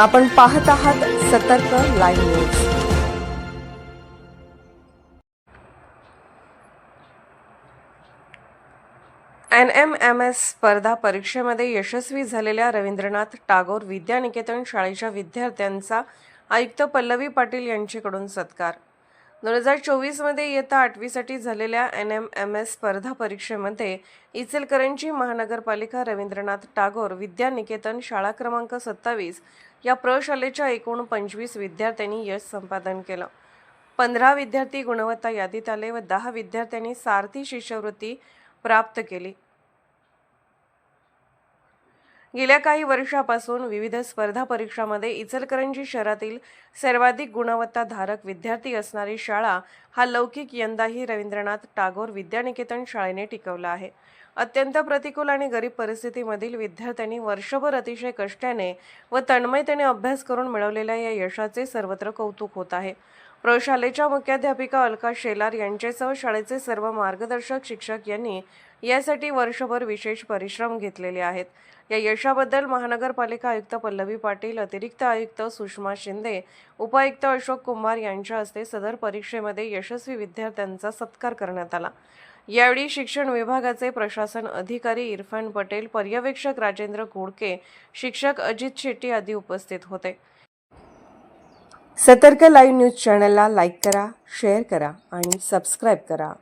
आपण पाहत आहात Satark live news. N M M S स्पर्धा परीक्षेमध्ये यशस्वी झालेल्या रवींद्रनाथ टागोर विद्यानिकेतन शाळेच्या विद्यार्थ्यांचा आयुक्त पल्लवी पाटील यांच्याकडून सत्कार. दोन हजार चोवीसमध्ये इयत्ता आठवीसाठी झालेल्या एन एम एम एस स्पर्धा परीक्षेमध्ये इचलकरंजी महानगरपालिका रवींद्रनाथ टागोर विद्यानिकेतन शाळा क्रमांक सत्तावीस या प्रशालेच्या एकूण पंचवीस विद्यार्थ्यांनी यश संपादन केलं. पंधरा विद्यार्थी गुणवत्ता यादीत आले व दहा विद्यार्थ्यांनी सारथी शिष्यवृत्ती प्राप्त केली. गेल्या काही वर्षापासून विविध स्पर्धा परीक्षामध्ये इचलकरंजी शहरातील सर्वाधिक गुणवत्ताधारक विद्यार्थी असणारी शाळा हा लौकिक यंदाही रवींद्रनाथ टागोर विद्यानिकेतन शाळेने टिकवला आहे. अत्यंत प्रतिकूल आणि गरीब परिस्थितीमधील विद्यार्थ्यांनी वर्षभर अतिशय कष्टाने व तन्मयतेने अभ्यास करून मिळवलेल्या या यशाचे सर्वत्र कौतुक होत आहे. प्रशालेच्या मुख्याध्यापिका अलका शेलार यांच्यासह शाळेचे सर्व मार्गदर्शक शिक्षक यांनी यासाठी वर्षभर विशेष परिश्रम घेतलेले आहेत. या यशाबद्दल महानगरपालिका आयुक्त पल्लवी पाटील अतिरिक्त आयुक्त सुषमा शिंदे उपायुक्त अशोक कुमार यांच्या हस्ते सदर परीक्षेमध्ये यशस्वी विद्यार्थ्यांचा सत्कार करण्यात आला. यावेळी शिक्षण विभागाचे प्रशासन अधिकारी इरफान पटेल पर्यवेक्षक राजेंद्र घोडके शिक्षक अजित शेट्टी आदी उपस्थित होते. सतर्क लाईव्ह न्यूज चॅनलला लाईक करा शेअर करा आणि सबस्क्राईब करा.